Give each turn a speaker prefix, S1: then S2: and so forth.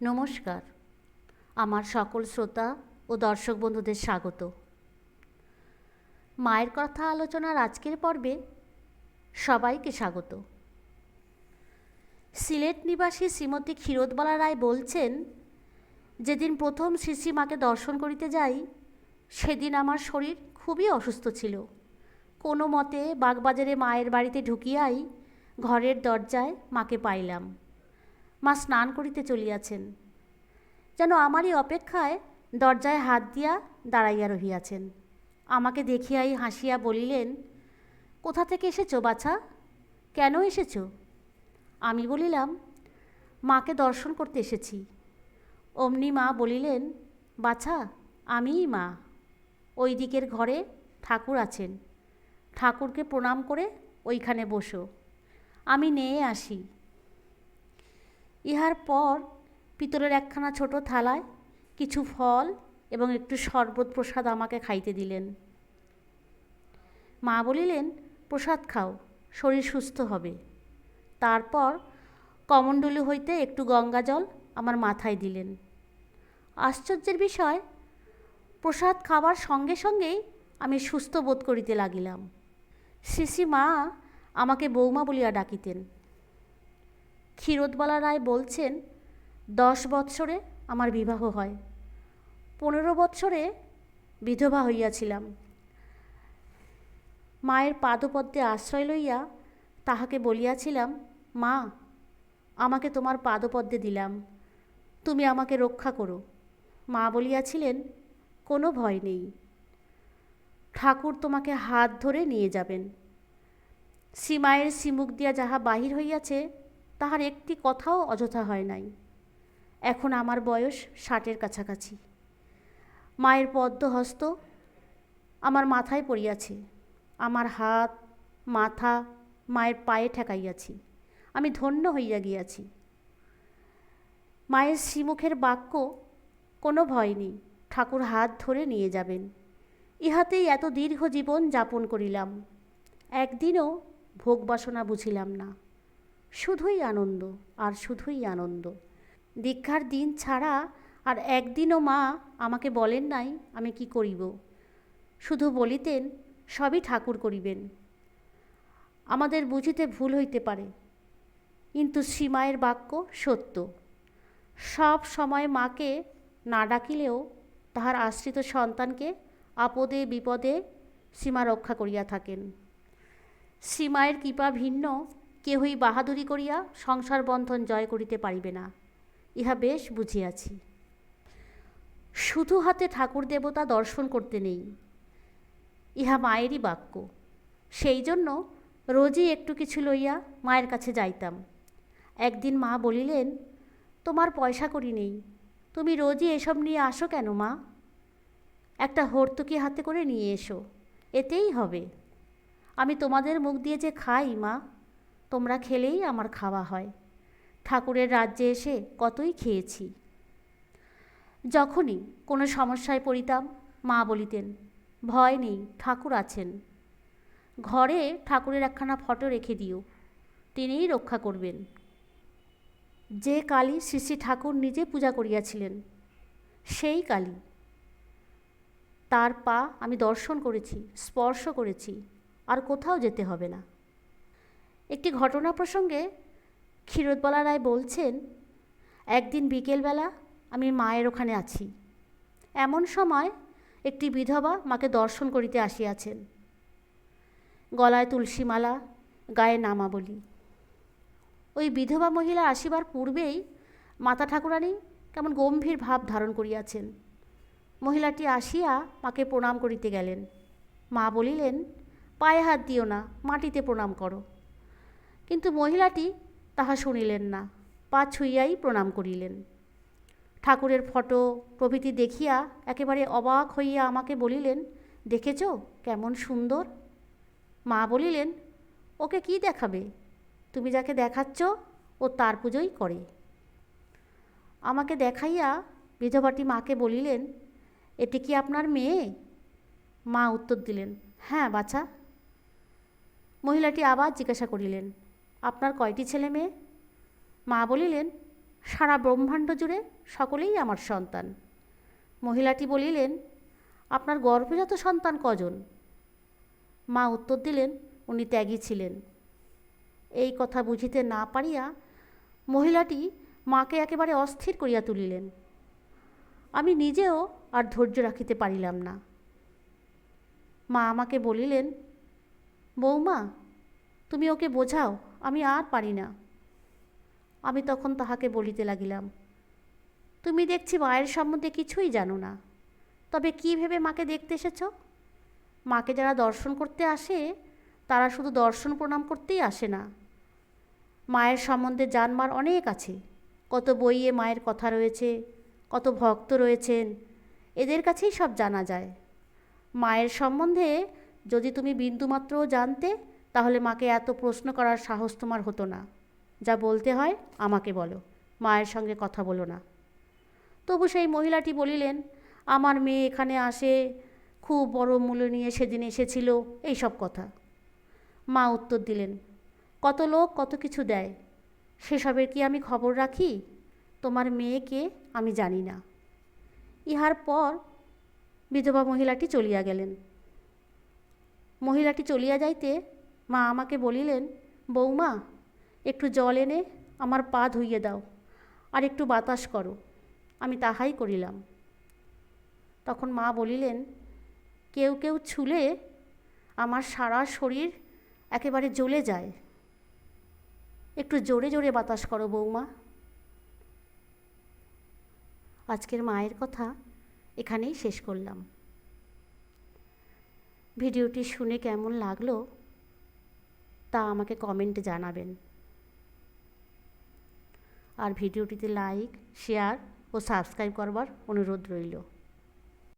S1: নমস্কার। আমার সকল শ্রোতা ও দর্শক বন্ধুদের স্বাগত। মায়ের কথা আলোচনার আজকের পর্বে সবাইকে স্বাগত। সিলেট নিবাসী শ্রীমতী ক্ষীরোদবালা রায় বলছেন, যেদিন প্রথম শ্রী মাকে দর্শন করিতে যাই, সেদিন আমার শরীর খুবই অসুস্থ ছিল। কোনো মতে বাগবাজারে মায়ের বাড়িতে ঢুকিয়াই ঘরের দরজায় মাকে পাইলাম। মা স্নান করিতে চলিয়াছেন। যেন আমারই অপেক্ষায় দরজায় হাত দিয়া দাঁড়াইয়া রহিয়াছেন। আমাকে দেখিয়াই হাসিয়া বলিলেন, কোথা থেকে এসেছ বাছা? কেন এসেছ? আমি বলিলাম, মাকে দর্শন করতে এসেছি। অমনি মা বলিলেন, বাছা, আমিই মা। ওই দিকের ঘরে ঠাকুর আছেন। ঠাকুরকে প্রণাম করে ওইখানে বসো। আমি নিয়ে আসি। ইহার পর পিতলের একখানা ছোট থালায় কিছু ফল এবং একটু শরবত প্রসাদ আমাকে খাইতে দিলেন। মা বলিলেন, প্রসাদ খাও, শরীর সুস্থ হবে তারপর কমণ্ডলু হইতে একটু গঙ্গা জল আমার মাথায় দিলেন। আশ্চর্যের বিষয়, প্রসাদ খাবার সঙ্গে সঙ্গেই আমি সুস্থ বোধ করিতে লাগিলাম। শ্রী মা আমাকে বৌমা বলিয়া ডাকিতেন। ক্ষীরোদবালা রায় বলছেন, দশ বৎসরে আমার বিবাহ হয়। পনেরো বৎসরে বিধবা হইয়াছিলাম। মায়ের পাদপদ্মে আশ্রয় লইয়া তাহাকে বলিয়াছিলাম, মা, আমাকে তোমার পাদপদ্মে দিলাম, তুমি আমাকে রক্ষা করো। মা বলিয়াছিলেন, কোনো ভয় নেই। ঠাকুর তোমাকে হাত ধরে নিয়ে যাবেন। শ্রীমায়ের শ্রীমুখ দিয়া যাহা বাহির হইয়াছে তাহার একটি কথাও অযথা হয় নাই। এখন আমার বয়স ষাটের কাছাকাছি। মায়ের পদ্মহস্ত আমার মাথায় পড়িয়াছে। আমার হাত, মাথা মায়ের পায়ে ঠেকাইয়াছি। আমি ধন্য হইয়া গিয়াছি। মায়ের শ্রীমুখের বাক্য, কোনো ভয় নেই, ঠাকুর হাত ধরে নিয়ে যাবেন। ইহাতেই এত দীর্ঘ জীবন যাপন করিলাম। একদিনও ভোগ বাসনা বুঝিলাম না। শুধুই আনন্দ, আর শুধুই আনন্দ। দীক্ষার দিন ছাড়া আর একদিনও মা আমাকে বলেন নাই আমি কি করিব। শুধু বলিতেন, সবই ঠাকুর করিবেন। আমাদের বুঝিতে ভুল হইতে পারে, কিন্তু শ্রীমায়ের বাক্য সত্য। সব সময় মাকে না ডাকিলেও তাহার আশ্রিত সন্তানকে আপদে বিপদে সীমা রক্ষা করিয়া থাকেন। শ্রীমায়ের কৃপা ভিন্ন কেহই বাহাদুরি করিয়া সংসার বন্ধন জয় করিতে পারিবে না, ইহা বেশ বুঝিয়াছি। শুধু হাতে ঠাকুর দেবতা দর্শন করতে নেই, ইহা মায়েরই বাক্য। সেই জন্য রোজই একটু কিছু লইয়া মায়ের কাছে যাইতাম। একদিন মা বলিলেন, তোমার পয়সা করি নেই, তুমি রোজই এসব নিয়ে আসো কেন মা? একটা হর্তুকি হাতে করে নিয়ে এসো, এতেই হবে। আমি তোমাদের মুখ দিয়ে যে খাই মা তোমরা খেলেই আমার খাওয়া হয়। ঠাকুরের রাজ্যে এসে কতই খেয়েছি। যখনই কোনো সমস্যায় পড়িতাম, মা বলিতেন, ভয় নেই, ঠাকুর আছেন। ঘরে ঠাকুরের একখানা ফটো রেখে দিও, তিনিই রক্ষা করবেন। যে কালী শ্রী শ্রী ঠাকুর নিজে পূজা করিয়াছিলেন, সেই কালী। তার পা আমি দর্শন করেছি, স্পর্শ করেছি, আর কোথাও যেতে হবে না। একটি ঘটনা প্রসঙ্গে ক্ষীরোদবলা রায় বলছেন, একদিন বিকেলবেলা আমি মায়ের ওখানে আছি। এমন সময় একটি বিধবা মাকে দর্শন করিতে আসিয়াছেন। গলায় তুলসীমালা, গায়ে নামাবলি। ওই বিধবা মহিলা আসিবার পূর্বেই মাতা ঠাকুরানী কেমন গম্ভীর ভাব ধারণ করিয়াছেন। মহিলাটি আসিয়া মাকে প্রণাম করিতে গেলেন। মা বলিলেন, পায়ে হাত দিও না, মাটিতে প্রণাম করো। কিন্তু মহিলাটি তাহা শুনিলেন না, পা ছুঁইয়াই প্রণাম করিলেন। ঠাকুরের ফটো প্রভৃতি দেখিয়া একেবারে অবাক হইয়া আমাকে বলিলেন, দেখেছ কেমন সুন্দর? মা বলিলেন, ওকে কি দেখাবে? তুমি যাকে দেখাচ্ছ, ও তার পুজোই করে। আমাকে দেখাইয়া বিধবাটি মাকে বলিলেন, এটি কি আপনার মেয়ে? মা উত্তর দিলেন হ্যাঁ বাছা। মহিলাটি আবার জিজ্ঞাসা করিলেন আপনার কয়টি ছেলে মেয়ে? মা বলিলেন, সারা ব্রহ্মাণ্ড জুড়ে সকলেই আমার সন্তান। মহিলাটি বলিলেন, আপনার গর্ভজাত সন্তান কজন? মা উত্তর দিলেন, উনি ত্যাগী ছিলেন। এই কথা বুঝিতে না পারিয়া মহিলাটি মাকে একেবারে অস্থির করিয়া তুলিলেন। আমি নিজেও আর ধৈর্য রাখিতে পারিলাম না। মা আমাকে বলিলেন, বৌমা, তুমি ওকে বোঝাও আমি আর পারি না। আমি তখন তাহাকে বলিতে লাগিলাম, তুমি দেখছি মায়ের সম্বন্ধে কিছুই জানো না। তবে কী ভেবে মাকে দেখতে এসেছ? মাকে যারা দর্শন করতে আসে, তারা শুধু দর্শন প্রণাম করতেই আসে না। মায়ের সম্বন্ধে জানবার অনেক আছে। কত বইয়ে মায়ের কথা রয়েছে, কত ভক্ত রয়েছেন, এদের কাছেই সব জানা যায়। মায়ের সম্বন্ধে যদি তুমি বিন্দুমাত্রও জানতে তাহলে মাকে এত প্রশ্ন করার সাহস তোমার হতো না। যা বলতে হয় আমাকে বলো, মায়ের সঙ্গে কথা বলো না। তবু সেই মহিলাটি বলিলেন, আমার মেয়ে এখানে আসে, খুব বড় মূল্য নিয়ে সেদিন এসেছিল এই সব কথা। মা উত্তর দিলেন, কত লোক কত কিছু দেয়, সেসবের কি আমি খবর রাখি? তোমার মেয়েকে আমি জানি না। ইহার পর বিধবা মহিলাটি চলিয়া গেলেন। মহিলাটি চলিয়া যাইতে মা আমাকে বলিলেন বৌমা একটু জল এনে আমার পা ধুইয়ে দাও আর একটু বাতাস করো। আমি তাহাই করিলাম। তখন মা বলিলেন, কেউ কেউ ছুলে আমার সারা শরীর একেবারে জ্বলে যায়। একটু জোরে জোরে বাতাস করো বৌমা আজকের মায়ের কথা এখানেই শেষ করলাম। ভিডিওটি শুনে কেমন লাগল তা আমাকে কমেন্টে জানাবেন। আর ভিডিওটিতে লাইক শেয়ার ও সাবস্ক্রাইব করবার অনুরোধ রইল।